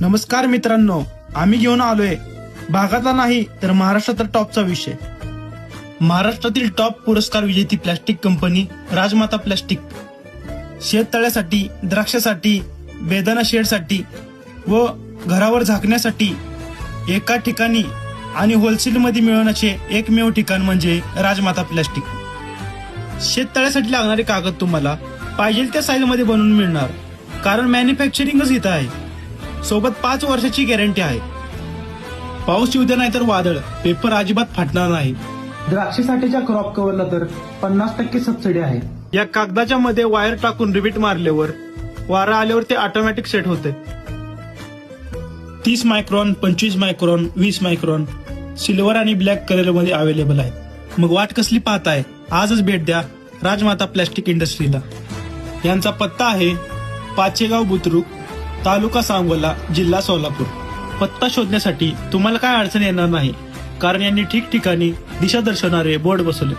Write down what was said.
नमस्कार मित्रांनो आम्ही घेऊन आलोय. भागातला नाही तर महाराष्ट्रातील टॉपचा विषय. महाराष्ट्रातील टॉप पुरस्कार विजेती प्लॅस्टिक कंपनी राजमाता प्लॅस्टिक. शेततळ्यासाठी द्राक्षासाठी बेदाना शेडसाठी व घरावर झाकण्यासाठी एका ठिकाणी आणि होलसेलमध्ये मिळवण्याचे एकमेव ठिकाण म्हणजे राजमाता प्लॅस्टिक. शेततळ्यासाठी लागणारे कागद तुम्हाला पाहिजे त्या साईजमध्ये बनवून मिळणार. कारण मॅन्युफॅक्चरिंगच इथं आहे. सोबत पाच वर्षाची गॅरंटी आहे. पाऊस येऊ दे नाही तर वादळ. पेपर अजिबात फाटणार नाही. द्राक्षासाठीच्या क्रॉप कव्हरला तर पन्नास टक्के सबसिडी आहे. या कागदाच्या मध्ये वायर टाकून रिबीट मारल्यावर वारा आल्यावर ते ऑटोमॅटिक सेट होते. तीस मायक्रॉन पंचवीस मायक्रॉन वीस मायक्रॉन सिल्वर आणि ब्लॅक कलरमध्ये अवेलेबल आहे. मग वाट कसली पाहताय? आजच भेट द्या राजमाता प्लॅस्टिक इंडस्ट्रीला यांचा पत्ता आहे पाचेगाव बुद्रुक तालुका सांगोला जिल्हा सोलापूर. पत्ता शोधण्यासाठी तुम्हाला काय अडचण येणार नाही कारण यांनी ठिकठिकाणी दिशा दर्शवणारे बोर्ड बसवले.